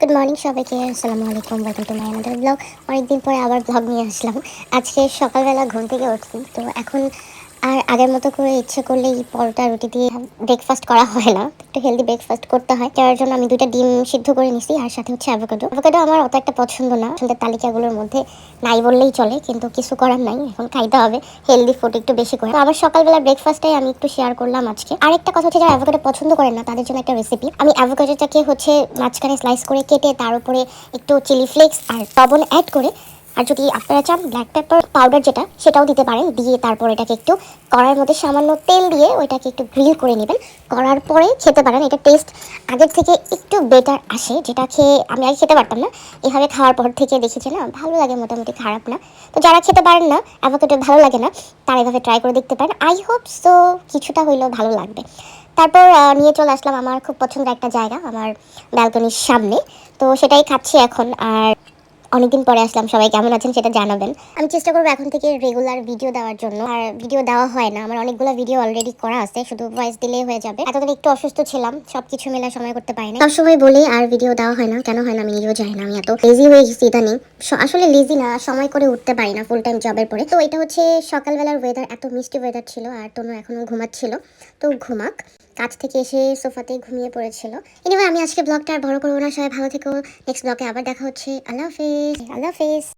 Good morning সবাইকে, আসসালামু আলাইকুম welcome to my another blog অনেকদিন পরে আবার ব্লগ নিয়ে আসলাম। আজকে সকালবেলা ঘুম থেকে উঠছি তো এখন আর আগের মতো করে ইচ্ছে করলেই পরোটা, রুটি দিয়ে ব্রেকফাস্ট করা হয় না। একটু হেলদি ব্রেকফাস্ট করতে হয়। যার জন্য আমি দুইটা ডিম সিদ্ধ করে নিছি, আর সাথে হচ্ছে অ্যাভোকাডো অ্যাভোকাডো আমার অত একটা পছন্দ না। আসলে তালিকাগুলোর মধ্যে নাই বললেই চলে, কিন্তু কিছু করার নাই। এখন খাইতে হবে। হেলদি ফুড একটু বেশি করে। তো আমার সকালবেলা ব্রেকফাস্টটাই আমি একটু শেয়ার করলাম আজকে। আরেকটা কথা হচ্ছে, যারা অ্যাভোকাডো পছন্দ করেন না, তাদের জন্য একটা রেসিপি আমি অ্যাভোকাডোটাকে হচ্ছে মাঝখানে স্লাইস করে কেটে তার উপরে একটু চিলি ফ্লেক্স আর লবণ অ্যাড করে আর যদি আপনারা চান ব্ল্যাক পেপার পাউডার যেটা, সেটাও দিতে পারেন। দিয়ে তারপর এটাকে একটু কড়ার মধ্যে সামান্য তেল দিয়ে ওইটাকে একটু গ্রিল করে নেবেন। করার পরে খেতে পারেন, এটা টেস্ট আগের থেকে একটু বেটার আসে। যেটা খেয়ে আমি আগে খেতে পারতাম না। এভাবে খাওয়ার পর থেকে দেখেছি না ভালো লাগে মোটামুটি খারাপ না। তো যারা খেতে পারেন না অ্যাভোকাডো ভালো লাগে না, তারা এভাবে ট্রাই করে দেখতে পারেন। আই হোপ সো কিছুটা হইলেও ভালো লাগবে। তারপর নিয়ে চলে আসলাম আমার খুব পছন্দের একটা জায়গা, আমার ব্যালকনির সামনে। তো সেটাই খাচ্ছি এখন। আর অনেকদিন পরে আসলাম, সবাই কেমন আছেন সেটা জানাবেন। আমি চেষ্টা করব এখন থেকে রেগুলার ভিডিও দেওয়ার জন্য। আর ভিডিও দেওয়া হয় না, আমার অনেকগুলো ভিডিও অলরেডি করা আছে, শুধু ভয়েস দিলেই হয়ে যাবে। এতদিন একটু অসুস্থ ছিলাম, সবকিছু মেলা সময় করতে পারি না সবসময় বলি, আর ভিডিও দেওয়া হয় না, কেন হয় না আমি নিজেও জানি না, আমি এত লেজি হয়ে গেছি ইদানিং। আসলে লেজি না, সময় করে উঠতে পারি না ফুল টাইম জবের পরে। তো এটা হচ্ছে সকালবেলার ওয়েদার এত মিষ্টি ওয়েদার ছিল, আর তনু এখনও ঘুমাচ্ছিল। তো ঘুমাক। কাজ থেকে এসে সোফাতে ঘুমিয়ে পড়েছিল। এনিওয়ে আমি আজকে ব্লগটা আর বড় করব না। সবাই ভালো থেকো। নেক্সট ব্লগে আবার দেখা হচ্ছে। আল্লাহ হাফিজ। আল্লাহ হাফেজ।